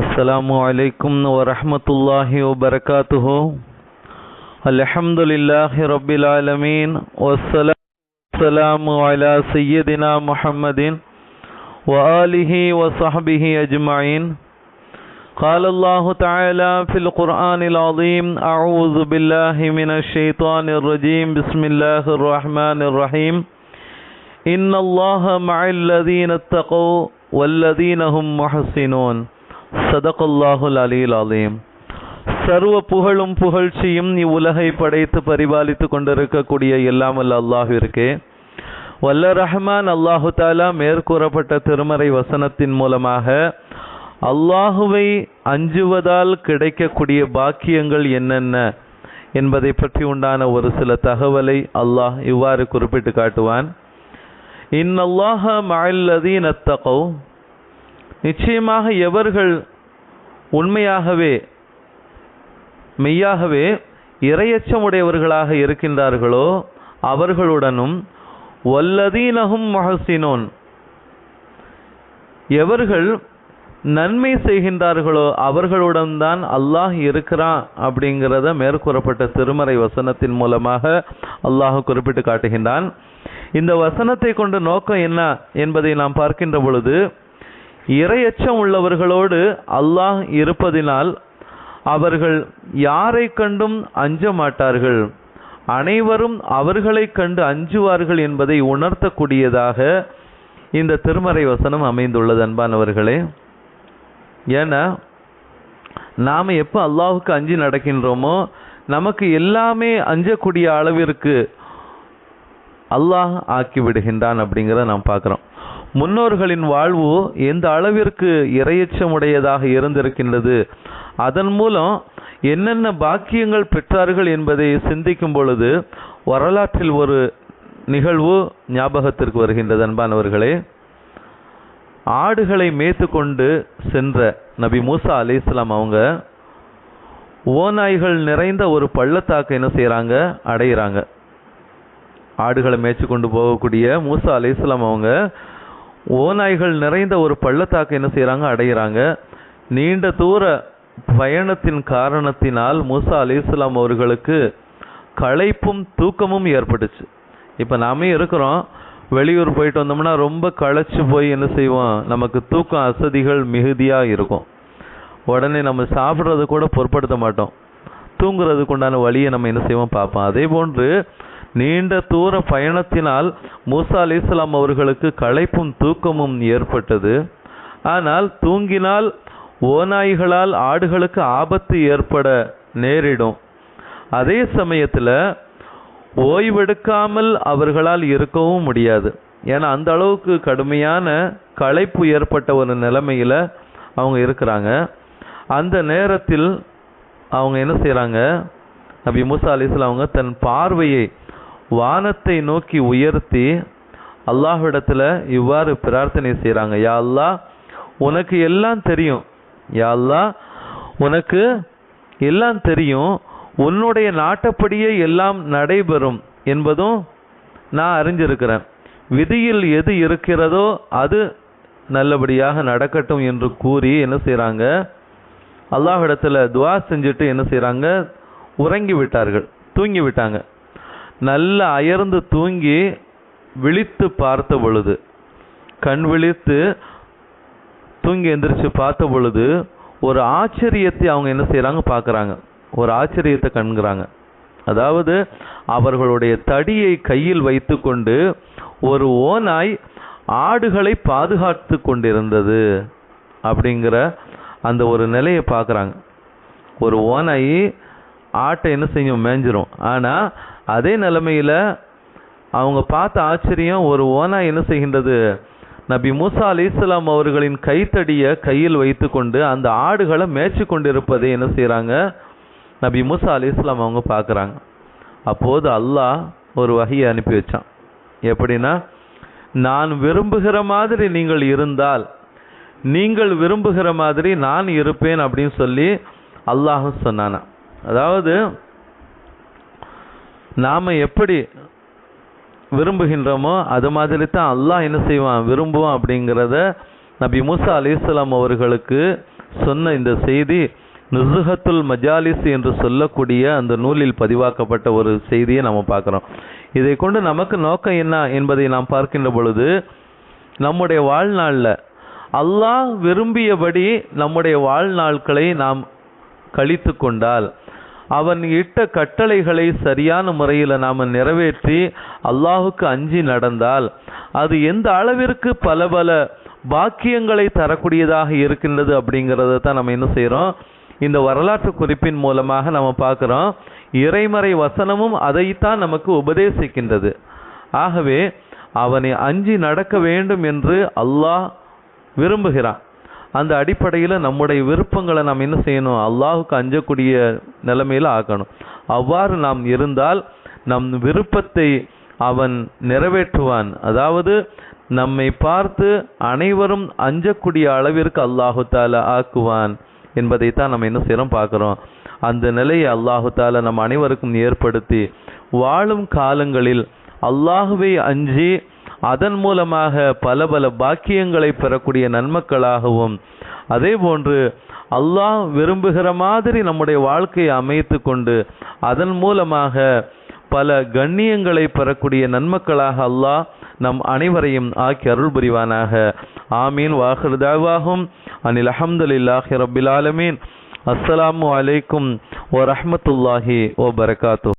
السلام عليكم ورحمة الله وبركاته. الحمد لله رب العالمين والسلام على سيدنا محمد وآله وصحبه أجمعين قال الله تعالى في القرآن العظيم أعوذ بالله من الشيطان الرجيم بسم الله الرحمن الرحيم إن الله مع الذين اتقوا والذين هم محسنون. சதகுல்லாஹுல் அலில் அலீம். சர்வ புகழும் புகழ்ச்சியும் இவ்வுலகை படைத்து பரிபாலித்து கொண்டிருக்கக்கூடிய எல்லாமல் இருக்கே. வல்ல ரஹ்மான் அல்லாஹு தாலா மேற்கூறப்பட்ட திருமறை வசனத்தின் மூலமாக அல்லாஹுவை அஞ்சுவதால் கிடைக்கக்கூடிய பாக்கியங்கள் என்னென்ன என்பதை பற்றி உண்டான ஒரு சில தகவலை அல்லாஹ் இவ்வாறு குறிப்பிட்டு காட்டுவான். இன் அல்லாஹ மல்லதீன் அத்தகோ நிச்சயமாக எவர்கள் உண்மையாகவே மெய்யாகவே இரையச்சமுடையவர்களாக இருக்கின்றார்களோ அவர்களுடனும் வல்லதீனகும் மகசினோன் எவர்கள் நன்மை செய்கின்றார்களோ அவர்களுடன் தான் அல்லாஹ் இருக்கிறான் அப்படிங்கிறத மேற்கூறப்பட்ட திருமறை வசனத்தின் மூலமாக அல்லாஹ் குறிப்பிட்டு காட்டுகின்றான். இந்த வசனத்தை கொண்டு நோக்கம் என்ன என்பதை நாம் பார்க்கின்ற பொழுது இரையச்சம் உள்ளவர்களோடு அல்லாஹ் இருப்பதினால் அவர்கள் யாரை கண்டும் அஞ்ச மாட்டார்கள். அனைவரும் அவர்களை கண்டு அஞ்சுவார்கள் என்பதை உணர்த்தக்கூடியதாக இந்த திருமறை வசனம் அமைந்துள்ளது அன்பானவர்களே. ஏன்னா நாம் எப்போ அல்லாஹுக்கு அஞ்சு நடக்கின்றோமோ நமக்கு எல்லாமே அஞ்சக்கூடிய அளவிற்கு அல்லாஹ் ஆக்கி விடுகின்றான் அப்படிங்கிறத நாம் பார்க்குறோம். முன்னோர்களின் வாழ்வு எந்த அளவிற்கு இரையச்சமுடையதாக இருந்திருக்கின்றது? அதன் மூலம் என்னென்ன பாக்கியங்கள் பெற்றார்கள் என்பதை சிந்திக்கும் பொழுது வரலாற்றில் ஒரு நிகழ்வு ஞாபகத்திற்கு வருகின்றது அன்பானவர்களே. ஆடுகளை மேய்த்து கொண்டு சென்ற நபி மூசா அலி இஸ்லாம் அவங்க ஓநாய்கள் நிறைந்த ஒரு பள்ளத்தாக்கை என்ன செய்கிறாங்க அடையிறாங்க. ஆடுகளை மேய்ச்சி கொண்டு போகக்கூடிய மூசா அலி இஸ்லாம் அவங்க ஓநாய்கள் நிறைந்த ஒரு பள்ளத்தாக்கு என்ன செய்கிறாங்க அடைகிறாங்க நீண்ட தூர பயணத்தின் காரணத்தினால் மூசா அலி இஸ்லாம் அவர்களுக்கு களைப்பும் தூக்கமும் ஏற்பட்டுச்சு. இப்போ நாமே இருக்கிறோம். வெளியூர் போயிட்டு வந்தோம்னா ரொம்ப களைச்சு போய் என்ன செய்வோம்? நமக்கு தூக்கம் அசதிகள் மிகுதியாக இருக்கும். உடனே நம்ம சாப்பிட்றது கூட பொருட்படுத்த மாட்டோம். தூங்குறதுக்கு உண்டான வழியை நம்ம என்ன செய்வோம்? பார்ப்போம். அதே போன்று நீண்ட தூர பயணத்தினால் மூசா அலி இஸ்லாம் அவர்களுக்கு களைப்பும் தூக்கமும் ஏற்பட்டது. ஆனால் தூங்கினால் ஓநாய்களால் ஆடுகளுக்கு ஆபத்து ஏற்பட நேரிடும். அதே சமயத்தில் ஓய்வெடுக்காமல் அவர்களால் இருக்கவும் முடியாது. ஏன்னா அந்த அளவுக்கு கடுமையான களைப்பு ஏற்பட்ட ஒரு நிலைமையில் அவங்க இருக்கிறாங்க. அந்த நேரத்தில் அவங்க என்ன செய்கிறாங்க நபி மூசா அலிஸ்லாம் அவங்க தன் பார்வையை வானத்தை நோக்கி உயர்த்தி அல்லாஹ்விடத்தில் இவ்வாறு பிரார்த்தனை செய்கிறாங்க யா அல்லா உனக்கு எல்லாம் தெரியும். யா அல்லா உனக்கு எல்லாம் தெரியும். உன்னுடைய நாட்டப்படியே எல்லாம் நடைபெறும் என்பதும் நான் அறிஞ்சிருக்கிறேன். விதியில் எது இருக்கிறதோ அது நல்லபடியாக நடக்கட்டும் என்று கூறி என்ன செய்கிறாங்க அல்லாஹிடத்தில் துவா செஞ்சுட்டு என்ன செய்கிறாங்க உறங்கி விட்டார்கள் தூங்கி விட்டாங்க நல்ல அயர்ந்து தூங்கி விழித்து பார்த்த பொழுது கண் விழித்து தூங்கி எந்திரிச்சு பார்த்த பொழுது ஒரு ஆச்சரியத்தை அவங்க என்ன செய்கிறாங்க பார்க்குறாங்க. ஒரு ஆச்சரியத்தை கண்கிறாங்க. அதாவது அவர்களுடைய தடியை கையில் வைத்துக்கொண்டு ஒரு ஓநாய் ஆடுகளை பாதுகாத்து கொண்டிருந்தது அப்படிங்கிற அந்த ஒரு நிலையை பார்க்குறாங்க. ஒரு ஓநாய் ஆட்டை என்ன செய்யும் மேஞ்சிரும். ஆனால் அதே நிலைமையில் அவங்க பார்த்த ஆச்சரியம் ஒரு ஓனா என்ன செய்கின்றது? நபி மூசா அலி இஸ்லாம் அவர்களின் கைத்தடியை கையில் வைத்துக்கொண்டு அந்த ஆடுகளை மேய்ச்சி கொண்டிருப்பதை என்ன செய்கிறாங்க நபி மூசா அலி இஸ்லாம் அவங்க பார்க்குறாங்க. அப்போது அல்லாஹ் ஒரு வகையை அனுப்பி வச்சான். எப்படின்னா நான் விரும்புகிற மாதிரி நீங்கள் இருந்தால் நீங்கள் விரும்புகிற மாதிரி நான் இருப்பேன் அப்படின்னு சொல்லி அல்லாஹும் சொன்னானா அதாவது நாம் எப்படி விரும்புகின்றோமோ அது மாதிரி தான் அல்லாஹ் என்ன செய்வான்? விரும்புவான் அப்படிங்கிறத நபி மூசா அலிஸ்லாம் அவர்களுக்கு சொன்ன இந்த செய்தி நுசுஹத்துல் மஜாலிஸ் என்று சொல்லக்கூடிய அந்த நூலில் பதிவாக்கப்பட்ட ஒரு செய்தியை நம்ம பார்க்குறோம். இதை கொண்டு நமக்கு நோக்கம் என்ன என்பதை நாம் பார்க்கின்ற பொழுது நம்முடைய வாழ்நாளில் அல்லாஹ் விரும்பியபடி நம்முடைய வாழ்நாட்களை நாம் கழித்து கொண்டால் அவன் இட்ட கட்டளைகளை சரியான முறையில் நாம் நிறைவேற்றி அல்லாஹுக்கு அஞ்சி நடந்தால் அது எந்த அளவிற்கு பல பல பாக்கியங்களை தரக்கூடியதாக இருக்கின்றது அப்படிங்கிறத தான் நம்ம என்ன செய்கிறோம் இந்த வரலாற்று குறிப்பின் மூலமாக நம்ம பார்க்குறோம். இறைமறை வசனமும் அதைத்தான் நமக்கு உபதேசிக்கின்றது. ஆகவே அவனை அஞ்சி நடக்க வேண்டும் என்று அல்லாஹ் விரும்புகிறான். அந்த அடிப்படையில் நம்முடைய விருப்பங்களை நாம் என்ன செய்யணும்? அல்லாஹுக்கு அஞ்சக்கூடிய நிலைமையில் ஆக்கணும் அவ்வாறு நாம் இருந்தால் நம் விருப்பத்தை அவன் நிறைவேற்றுவான். அதாவது நம்மை பார்த்து அனைவரும் அஞ்சக்கூடிய அளவிற்கு அல்லாஹு தாலா ஆக்குவான் என்பதைத்தான் நம்ம என்ன செய்கிறோம் பார்க்குறோம். அந்த நிலையை அல்லாஹு தாலா நம் அனைவருக்கும் ஏற்படுத்தி வாழும் காலங்களில் அல்லாஹுவை அஞ்சி அதன் மூலமாக பல பல பாக்கியங்களை பெறக்கூடிய நன்மக்களாகவும் அதே போன்று அல்லாஹ் விரும்புகிற மாதிரி நம்முடைய வாழ்க்கையை அமைத்து கொண்டு அதன் மூலமாக பல கண்ணியங்களை பெறக்கூடிய நன்மக்களாக அல்லாஹ் நம் அனைவரையும் ஆக்கி அருள் புரிவானாக. ஆமீன். வாஹிருதாவாகும் அனில் அஹமதுல்லாஹி ரபில் ஆலமீன். அஸ்ஸலாமு அலைக்கும் ஓ ரஹமத்துல்லாஹி ஓ பரகாத்து